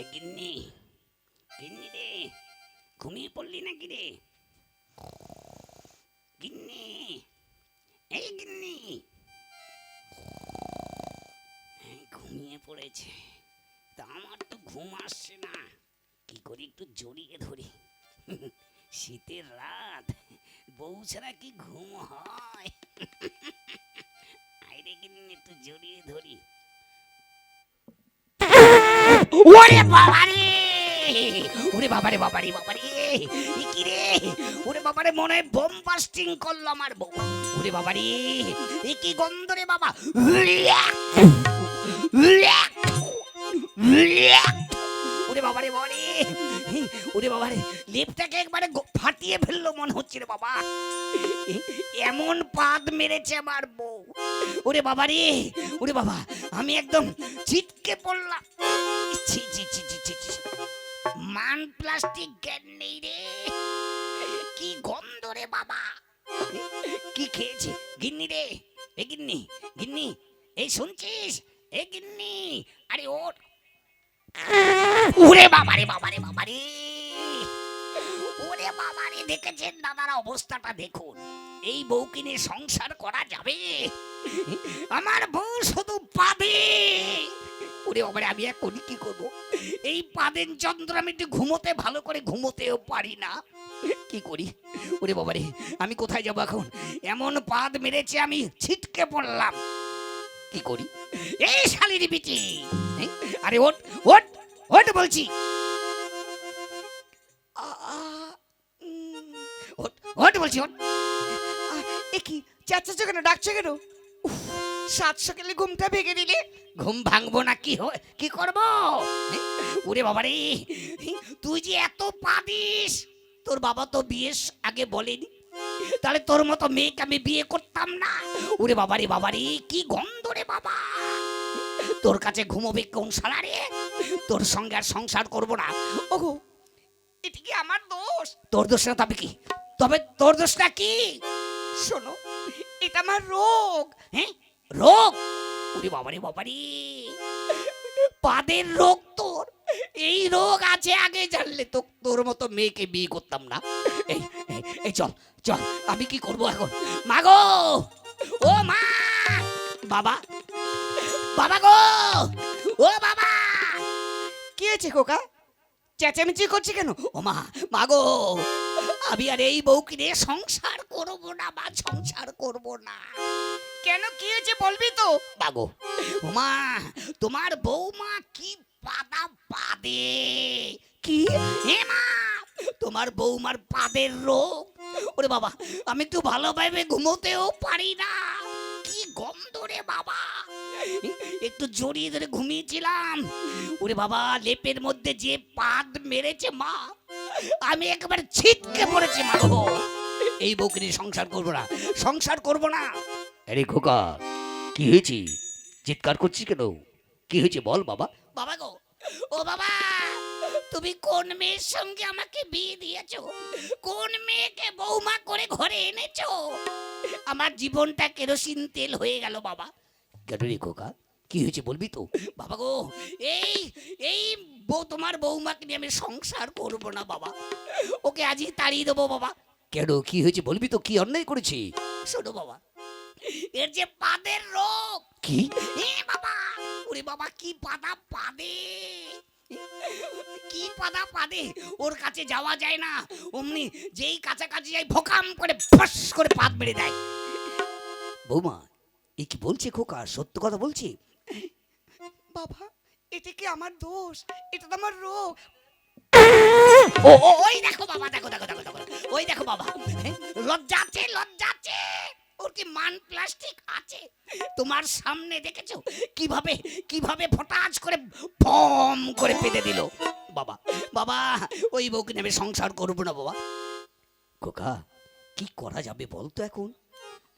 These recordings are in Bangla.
এ গিন্নি গিন্নি রে, ঘুমিয়ে পড়লি নাকি রে? গিন্নি, এই গিন্নি। ঘুমিয়ে পড়েছে, তা আমার তো ঘুম আসছে না। কি করি একটু জড়িয়ে ধরি। শীতের রাত, বউ ছাড়া কি ঘুম হয়? আইরে গিন্নি, একটু জড়িয়ে ধরি। ওরে বাবারে! ওরে বাবারে বাবারে বাবারে! এ কি রে? ওরে বাবা রে মনে হয় বোম বাস্টিং করল আমার বউ। ওরে বাবারে, এ কি গন্ধ রে বাবা। ওরে বাবারে বাবারে। ওরে বাবারে, লেপটাকে একবারে ফাটিয়ে ফেলল মনে হচ্ছে রে বাবা। এমন পাদ মেরেছে আমার বউ। ওরে বাবা রে ওরে বাবা, আমি একদম ছিটকে পড়লাম। ছি ছি ছি ছি ছি। মান প্লাস্টিক জ্ঞান নেই রে। কি গন্ধ রে বাবা। কি খেয়েছে? গিন্নি রে। এ গিন্নি গিন্নি, এই শুনছিস? এ গিন্নি, আরে ওর ওরে বাবারে বাবারে বাবারে। ওরে বাবারে, দেখেছেন দাদারা অবস্থাটা? দেখুন, এই বউকে নিয়ে সংসার করা যাবে? আমার বউ শুধু পাবে। ওরে বাবারে, আমি এখন কি করব? এই পাদেন চন্দ্র, আমি একটু ঘুমোতে, ভালো করে ঘুমোতেও পারি না। কি করি? ওরে বাবারে, আমি কোথায় যাব এখন? এমন পাদ মেরেছে, আমি ছিটকে পড়লাম। কি করি? এই শালির এই, আরে ওট ওট ওট বলছি। ওট বলছি ওট এ কি চেঁচাচ্ছ কেন ডাকছো কেন? সাত সকালে ঘুমটা ভেঙে দিলে? ঘুম ভাঙবো না কি হয় কি করব? ওরে বাবা রে তুই যে এত পাদিস। তোর বাবা তো বিয়ে আগে বলেনি। তাহলে তোর মতো মেয়েকে আমি বিয়ে করতাম না। ওরে বাবা রে বাবা রে, কি গন্ধ রে বাবা। তোর কাছে ঘুমোবে কোন শালা রে? তোর সঙ্গে আর সংসার করব না। ওগো এটা কি আমার দোষ? তোর দোষ না, তবে কি? তবে তোর দোষটা কি? শোনো, এটা আমার রোগ। হ্যাঁ রোগ? ওরে বাবারে বাবারে পাদের রোগ তোর। এই রোগ আছে আগে জানলে তো তোর মতো মেয়েকে বিয়ে করতাম না। এই এই, এই চল চল আমি কি করব এখন? মা গো ও মা! বাবা! বাবা গো! ও বাবা! কি হয়েছে খোকা? চেঁচামেচি করছে কেন? ও মা মা গো আমি আর এই বউকে নিয়ে সংসার করব না মা সংসার করব না। কেন কি হয়েছে বলবি তো? বাগো ওমা তোমার বৌমা কি পাদা পাদে কি? তোমার বৌমার পাদের রোগ। ওরে বাবা আমি তো ভালোভাবে ঘুমোতেও পারি না। কি গন্ধ রে বাবা। একটু জড়িয়ে ধরে ঘুমিয়েছিলাম। ওরে বাবা লেপের মধ্যে যে পাদ মেরেছে মা আমি একবার ছিটকে পড়েছি মা গো। এই বউকে নিয়ে সংসার করব না সংসার করব না। আরে খোকা কি হয়েছে? চিৎকার করছিস কেন? কি হয়েছে বল বাবা। বাবা গো ও বাবা তুমি কোন মেয়ের সঙ্গে আমাকে বিয়ে দিয়েছ? কোন মেয়েকে বৌমা করে ঘরে এনেছো? আমার জীবনটা কেরোসিন তেল হয়ে গেল বাবা। কেন রে খোকা? কি হয়েছে বলবি তো? বাবা গো এই এই বউ তোমার বৌমাকে নিয়ে আমি সংসার করব না বাবা। ওকে আজই তাড়িয়ে দেবো বাবা। কেন? কি হয়েছে বলবি তো? কি অন্যায় করেছি? শোনো বাবা। এর যে পাদের রোগ। কি? এ বাবা। ওরে বাবা কি পাদা পাদে। কি পাদা পাদে? ওর কাছে যাওয়া যায় না। অমনি যেই কাছাকাছি যাই ভোকাম করে ফস করে পাদ মেরে দেয়। বৌমা এ কি বলছে খোকা? সত্য কথা বলছি? বাবা এটা কি আমার দোষ? এটা তো আমার রোগ। ও ওই দেখো বাবা দেখো দেখো দেখো দেখো। ওই দেখো বাবা। লজ্জা আছে লজ্জা আছে। ওর কি মান প্লাস্টিক আছে? তোমার সামনে দেখেছ? কীভাবে কীভাবে ফটাজ করে ফম করে পেতে দিল? বাবা বাবা, ওই বউকে নেবে সংসার করব না বাবা। খোকা, কি করা যাবে বল তো এখন?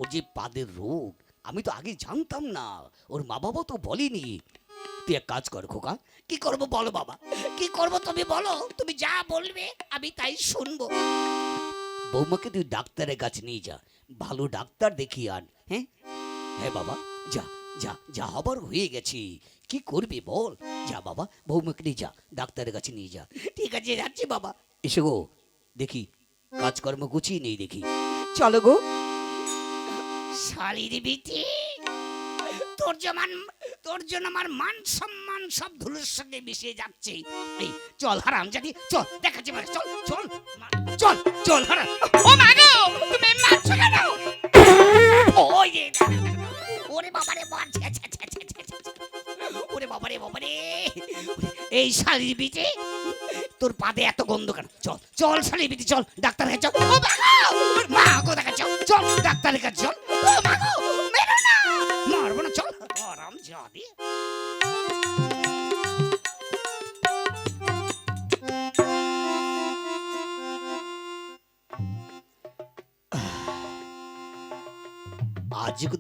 ওর যে পাদের রোগ, আমি তো আগে জানতাম না। ওর মা বাবা তো বলেনি। তুই এক কাজ কর খোকা, কি করব বলো বাবা? কি করব তুমি বলো? তুমি যা বলবে, আমি তাই শুনব। বৌমাকে তুই ডাক্তারের কাছে নিয়ে যা। ভালো ডাক্তার দেখিয়ে আন হ্যাঁ? হ্যাঁ বাবা, যা যা যা হবার হয়ে গেছি। কি করবি বল? যা বাবা বৌমাকে যা, ডাক্তারের কাছে নিয়ে যা। ঠিক আছে, যাচ্ছি বাবা। এসে গো, দেখি, কাজকর্ম গুছিয়ে নেই দেখি। চলো গো। শালির বিটি, তোর যেমন তোর জন্য আমার মান সম্মান সব ধুলোর সঙ্গে মিশে যাচ্ছে। এই, চল হারাম জানি চল, দেখাচ্ছি মানে চল চল চল চল, হারাম। ও মা তুমি মারছো কেন। ওরে। ওরে বাবারে এই শালির বিটি তোর পাদে এত গন্ধ কেন? চল চল শালির বিটি চল, ডাক্তার কাছে চল মা দেখা চল চল ডাক্তারের কাছে চল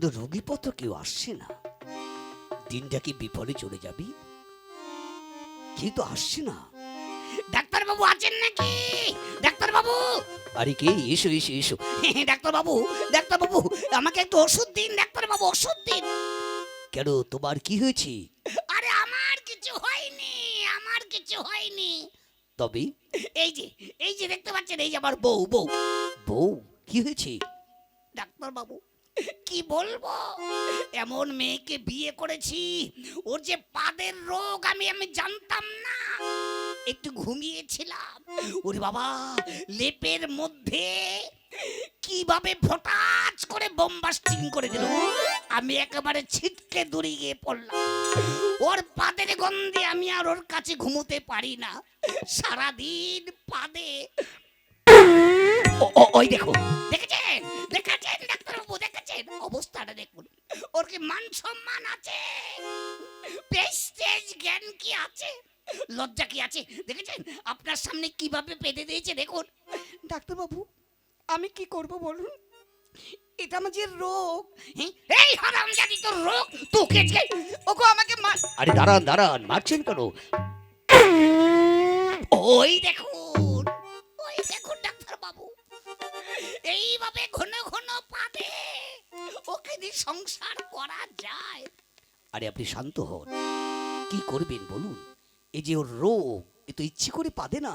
কিন্তু রোগীপত্র কেউ আসছে না। দিনটা কি বিপদে চলে যাবি? কেউ তো আসছে না। ডাক্তার বাবু আছেন নাকি? ডাক্তার বাবু আরে কে? এসো এসো এসো। ডাক্তার বাবু ডাক্তার বাবু আমাকে একটু ওষুধ দিন ডাক্তার বাবু ওষুধ দিন। কেন তোমার কি হয়েছে? আরে আমার কিছু হয়নি আমার কিছু হয়নি। তবে? এই যে এই যে দেখতে পাচ্ছেন এই যে আমার বউ বউ। বউ? কি হয়েছে? ডাক্তার বাবু কি বলব? এমন মেয়েকে বিয়ে করেছি ওর যে পাদের রোগ আমি আমি জানতাম না। একটু ঘুমিয়েছিলাম। ওরে বাবা লেপের মধ্যে কীভাবে ফটাচ করে বোমবাস্টিং করে দিল? আমি একেবারে ছিটকে দূরে গিয়ে পড়লাম। ওর পাদের গন্ধে আমি আর ওর কাছে ঘুমোতে পারি না। সারাদিন পাদে ওই দেখো। দেখেছেন? দেখেছেন ডাক্তারবাবু? দেখেছেন অবস্থাটা দেখুন। ওর কি মান সম্মান আছে। প্রেস্টেজ জ্ঞান কি আছে? লজ্জা কি আছে? দেখেছেন? আপনার সামনে কীভাবে পেতে দিয়েছে দেখুন। ডাক্তারবাবু আমি কি করব বলুন? এটা আমার যে রোগ। হ্যাঁ? এই হারাম জানি তোর রোগ? তোকে যে ওগো আমাকে মার আরে দাঁড়ান দাঁড়ান মারছেন কেন? ওই দেখুন ওই দেখুন ডাক্তার বাবু এইভাবে ঘন ওকে দিয়ে সংসার করা যায়? আরে আপনি শান্ত হন। কি করবেন বলুন? এই যে ওর রোগ এ তো ইচ্ছে করে পাদে না।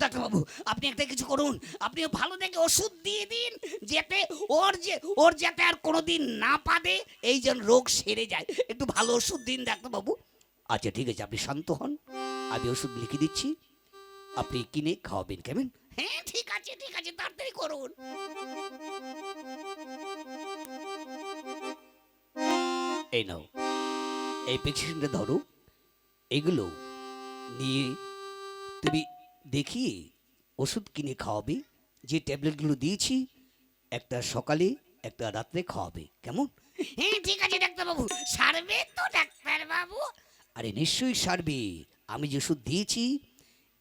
ডাক্তারবাবু আপনি একটা কিছু করুন। আপনি ভালো দেখে ওষুধ দিয়ে দিন যাতে ওর যে ওর যাতে আর কোনোদিন না পাদে এই যেন রোগ সেরে যায়। একটু ভালো ওষুধ দিন ডাক্তারবাবু। আচ্ছা ঠিক আছে আপনি শান্ত হন। আমি ওষুধ লিখে দিচ্ছি। আপনি কিনে খাওয়াবেন কেমন? হ্যাঁ ঠিক আছে ঠিক আছে তাড়াতাড়ি করুন। এই নাও। এই প্রেসক্রিপশনটা ধরো। এগুলো নিয়ে তুমি দেখিয়ে ওষুধ কিনে খাওয়াবে যে ট্যাবলেটগুলো দিয়েছি একটা সকালে একটা রাত্রে খাওয়াবে। কেমন? হ্যাঁ ঠিক আছে ডাক্তারবাবু। সারবে তো ডাক্তারবাবু। আরে নিশ্চয়ই সারবে। আমি যে ওষুধ দিয়েছি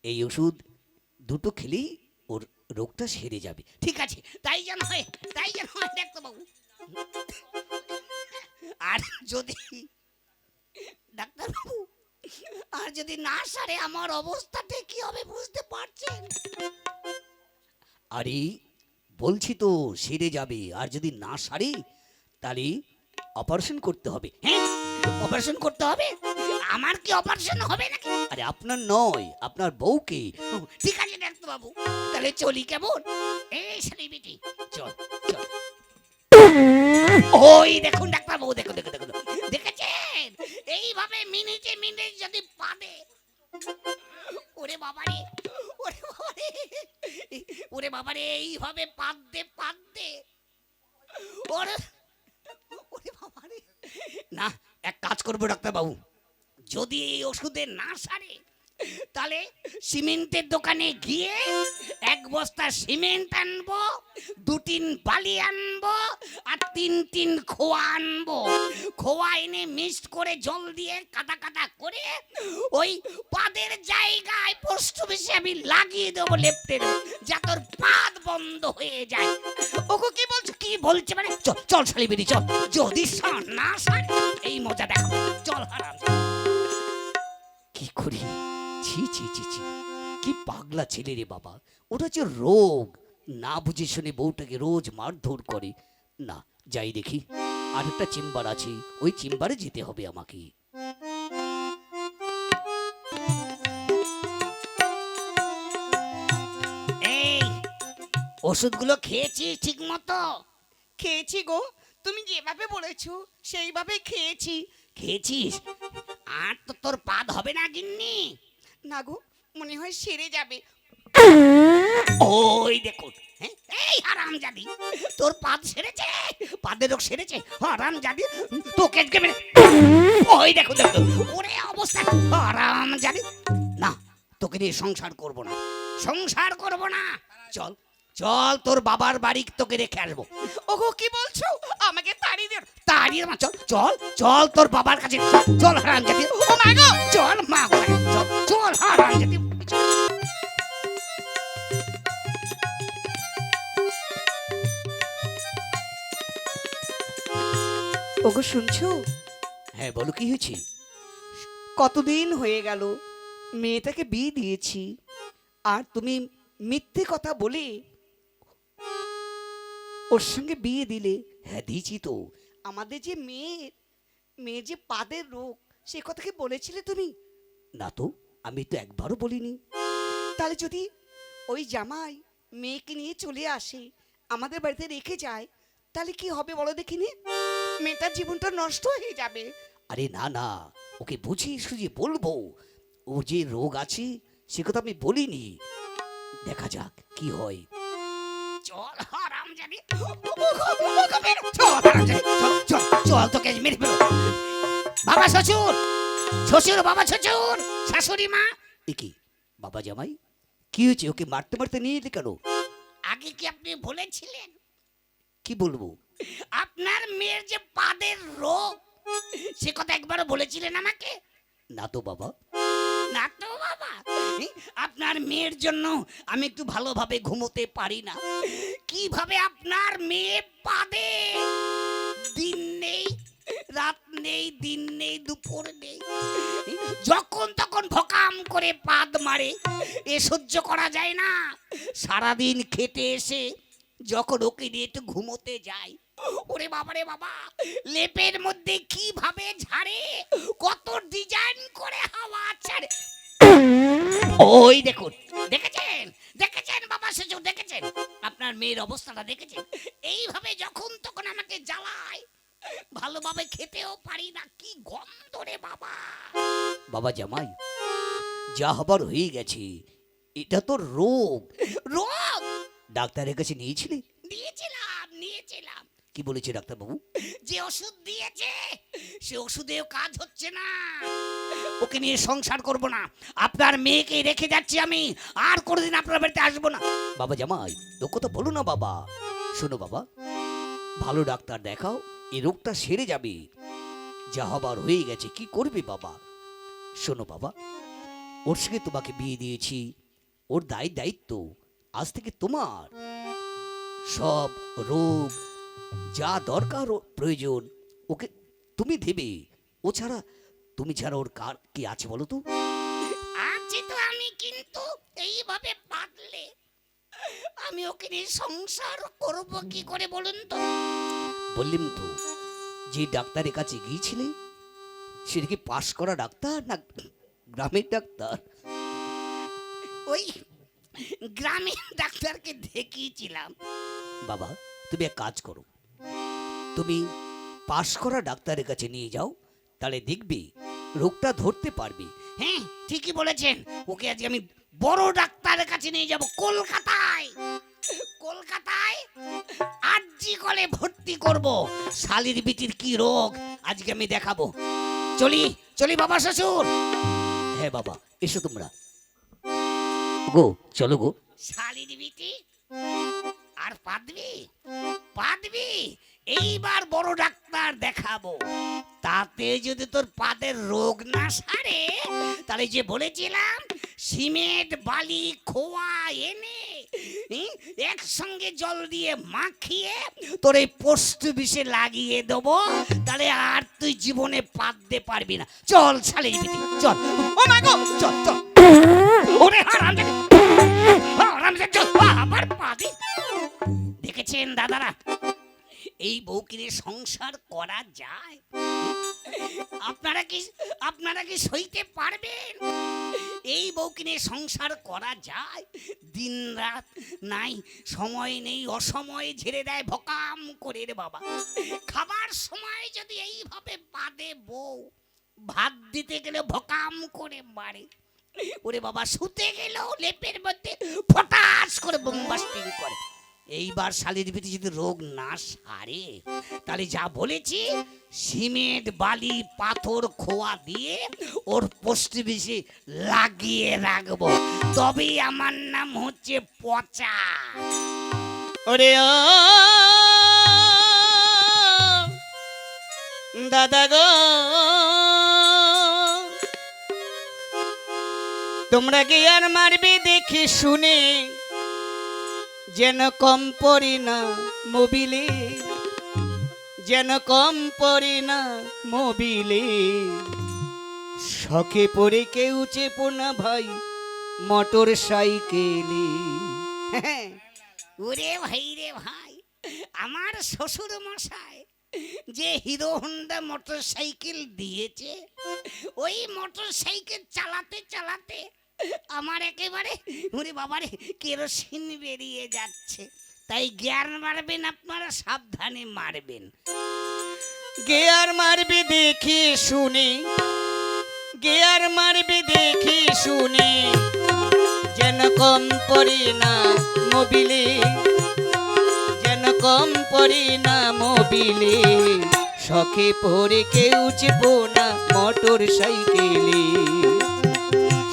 এই ওষুধ দুটো খেলেই ওর রোগটা সেরে যাবে। ঠিক আছে তাই যেন হয় তাই যেন হয় ডাক্তারবাবু। আর যদি ডাক্তারবাবু আর যদি না সারে আমার অবস্থাটা কি হবে বুঝতে পারছেন? আরে বলছি তো সেরে যাবে আর যদি না সারে তাহলে অপারেশন করতে হবে। হ্যাঁ অপারেশন করতে হবে? আমার কি অপারেশন হবে নাকি? আরে আপনার নয় আপনার বউকে। ঠিক আছে ডাক্তারবাবু তাহলে চলি কেমন? এই শালি বেটি চল চল। ওই দেখুন দেখুন দেখুন দেখুন দেখেছেন? এইভাবে মিনিটে মিনিট যদি পাবে ওরে বাবারে ওরে বাবারে ওরে বাবারে, এইভাবে পাদ্দে পাদ্দে ওরে ওরে বাবারে। না, এক কাজ করব, ডাক্তারবাবু। যদি এই ওষুধে না সারে তাহলে সিমেন্টের দোকানে গিয়ে এক বস্তা সিমেন্ট আনব দু টিন বালি আনব আর তিন টিন খোয়া আনব। খোয়া এনে মিক্সড করে জল দিয়ে কাটা কাটা করে ওই পাদের জায়গায় পোস্ট অফিসে আমি লাগিয়ে দেবো লেফটের যা তোর পাদ বন্ধ হয়ে যায়। ওগো কি বলছো? কি বলছে মানে? চল চল শালি বেরি চল। যদি না সার এই মজা দেখো। চল হারাম কি করি? ছি ছি ছি ছি। কি পাগলা ছেলে রে বাবা। ওটা হচ্ছে রোগ। না বুঝে শুনে বউটাকে রোজ মারধর করে। না যাই দেখি। আর একটা চেম্বার আছে। ওই চেম্বারে যেতে হবে আমাকে। এই ওষুধগুলো খেয়েছি ঠিক মতো খেয়েছি গো। তুমি যেভাবে বলেছ সেইভাবে খেয়েছি। খেয়েছিস? আর তো তোর পাদ হবে না গিন্নি। না গো মনে হয় সেরে যাবে। ওই দেখুন হ্যাঁ? এই হারাম জাদি তোর পাদ সেরেছে পাদের রোগ সেরেছে হারাম জাদি তোকে আজকে মেরে ওই দেখো দেখো ওরে অবস্থা হারাম জাদি না তোকে নিয়ে সংসার করব না সংসার করব না। চল চল তোর বাবার বাড়ি তোকে রেখে আসব। ওগো কি বলছো? আমাকে তাড়ি দিও। তাড়িয়ে মা চল চল চল তোর বাবার কাছে চল, চল হারাম জাদি ও মা গো। চল মা চল। চল হারাম ওগো শুনছো? হ্যাঁ বলো কি হয়েছে? কতদিন হয়ে গেল মেয়েটাকে বিয়ে দিয়েছি আর তুমি মিথ্যে কথা বলে ওর সঙ্গে বিয়ে দিলে। হ্যাঁ দিয়েছি তো। আমাদের যে মেয়ে মেয়ের যে পাদের রোগ সে কথা কি বলেছিলে তুমি? না তো। আমি তো একবারও বলিনি। তাহলে যদি ওই জামাই মেয়েকে নিয়ে চলে আসে আমাদের বাড়িতে রেখে যায় তাহলে কি হবে বলো দেখিনি? মেয়েটার জীবনটা নষ্ট হয়ে যাবে। আরে না না ওকে বুঝিয়ে সুঝিয়ে বলব ওর যে রোগ আছে সে কথা আমি বলিনি। দেখা যাক কি হয়। চল হারাম জানি। চল হারাম জানি। চল চল চল তোকে মেরে ফেলো বাবা শ্বশুর! শ্বশুর বাবা শ্বশুর শাশুড়ি মা। এ কি? বাবা জামাই কি হয়েছে? ওকে মারতে মারতে নিয়ে এলে কেন? আগে কি আপনি বলেছিলেন কি বলব? আপনার মেয়ের যে পাদের রোগ সে কথা একবারও বলেছিলেন আমাকে? না তো বাবা। না তো বাবা। আপনার মেয়ের জন্য আমি একটু ভালোভাবে ঘুমোতে পারি না। কীভাবে আপনার মেয়ে পাদে দিন নেই রাত নেই, দিন নেই, দুপুর নেই। যখন তখন ভকাম করে পাদ মারে। এ সহ্য করা যায় না। সারাদিন খেটে এসে যখন ওকে নিয়ে একটু ঘুমোতে যাই, ওরে বাবা রে বাবা, লেপের মধ্যে কীভাবে ঝাড়ে? কত ডিজাইন করে হাওয়া ছাড়ে। ওই দেখুন, দেখেছেন? দেখেছেন বাবা শ্বশুর দেখেছেন? আপনার মেয়ের অবস্থাটা দেখেছেন? এইভাবে যখন তখন আমাকে জ্বালায় ভালোভাবে খেতেও পারি না কি গন্ধ রে বাবা। বাবা জামাই যা হবার হয়ে গেছে এটা তো রোগ। রোগ? ডাক্তারের কাছে নিয়েছিলি? নিয়েছিলাম নিয়েছিলাম। কি বলেছে ডাক্তারবাবু? যে ওষুধ দিয়েছে সে ওষুধেও কাজ হচ্ছে না। ওকে নিয়ে সংসার করব না। আপনার মেয়েকে রেখে যাচ্ছি আমি আর কোনোদিন আপনার বাড়িতে আসব না। বাবা জামাই ও কথা বলো না বাবা। শোনো বাবা ভালো ডাক্তার দেখাও এই রোগটা সেরে যাবে। যা হবার হয়ে গেছে কি করবে বাবা? শোনো বাবা ওর সঙ্গে তোমাকে বিয়ে দিয়েছি। ওর দায় দায়িত্ব আজ থেকে তোমার। সব রোগ যা দরকার প্রয়োজন ওকে তুমি দেবে। ও ছাড়া তুমি ছাড়া ওর কার কি আছে বলো তো? আছে তো আমি কিন্তু এইভাবে পাতলে আমি ওকে নিয়ে সংসার করব কি করে বলুন তো? বললাম তো যে ডাক্তারের কাছে গিয়েছিলে সেটা কি পাশ করা ডাক্তার না গ্রামের ডাক্তার? ওই গ্রামের ডাক্তারকে দেখিয়েছিলাম। বাবা তুমি এক কাজ করো। তুমি পাশ করা ডাক্তারের কাছে নিয়ে যাও তাহলে দেখবে রোগটা ধরতে পারবে। হ্যাঁ ঠিকই বলেছেন। ওকে আজকে আমি বড় ডাক্তারের কাছে নিয়ে যাব। কলকাতায় কলকাতায় আরজি কলে ভর্তি করব। শালির বিটির কি রোগ? আজকে আমি দেখাবো। চলি চলি বাবা শ্বশুর। হ্যাঁ বাবা, এসো তোমরা। গো, চলো গো। শালির বিটি? আর পাদবি? পাদবি? এইবার বড় ডাক্তার দেখাবো। তাতে যদি তোর পাদের রোগ না সারে, তাহলে যে বলেছিলাম, সিমেন্ট, বালি, খোয়া এনে একসঙ্গে জল দিয়ে মাখিয়ে তোর এই পোস্ট বিষে লাগিয়ে দেবো। তাহলে আর তুই জীবনে পাততে পারবি না। চল বিটি, চল। ও মা গো, চল চল। ওরে হারাম হারাম চল আবার পাদি দেখেছেন দাদারা? এই বউকে নিয়ে সংসার করা যায়। আপনারা কি আপনারা কি সইতে পারবেন? এই বউকে নিয়ে সংসার করা যায়। দিন রাত নাই, সময় নেই, অসময়ে ঝেড়ে দেয় ভকাম করে রে বাবা। খাবার সময় যদি এইভাবে বাদে বউ, ভাত দিতে গেলে ভকাম করে মারে। ওরে বাবা, শুতে গেলেও লেপের মধ্যে ফটাস করে বোমবাস্টিং করে। এইবার শালির ভিতরে যদি রোগ না সারে, তাহলে যা বলেছি, সিমেন্ট, বালি, পাথর, খোয়া দিয়ে ওর পোস্ট বেশি লাগিয়ে রাখব। তবেই আমার নাম হচ্ছে পচা। ওরে ও দাদা গো। তোমরা কি আর মারবে দেখে শুনে? যেন কম পড়ি না মোবিলে, যেন কম পড়ি না মোবিলে। শখে পড়ে কেউ চেপো না ভাই মোটর সাইকেলে। ওরে ভাই রে ভাই, আমার শ্বশুর মশাই যে হিরো হোন্ডা মোটর সাইকেল দিয়েছে, ওই মোটর সাইকেল চালাতে চালাতে আমার একেবারে, ওরে বাবারে, কেরোসিন বেরিয়ে যাচ্ছে। তাই জ্ঞান মারবেন আপনারা, সাবধানে মারবেন। গেয়ার মারবি দেখি শুনি গেয়ার মারবি দেখি শুনি। যেন কম পড়ি না মোবিলে, যেন কম পড়ি না মোবিলে। শখে পড়ে কেউ চেপো না, মোটর সাইকেলে।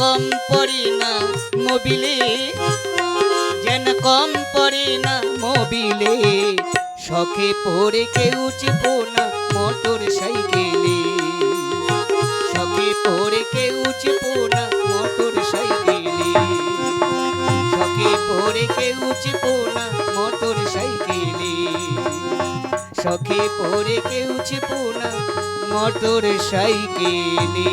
কম পড়ি না মোবিলে, যেন কম পড়ি না মোবিলে। শখে পড়ে কেউ চেপো না মোটর সাইকেলে। শখে পড়ে কেউ চেপো না মোটর সাইকেলে। শখে পড়ে কেউ চেপো না মোটর সাইকেলে। শখে পড়ে কেউ চেপো না মোটর সাইকেলে।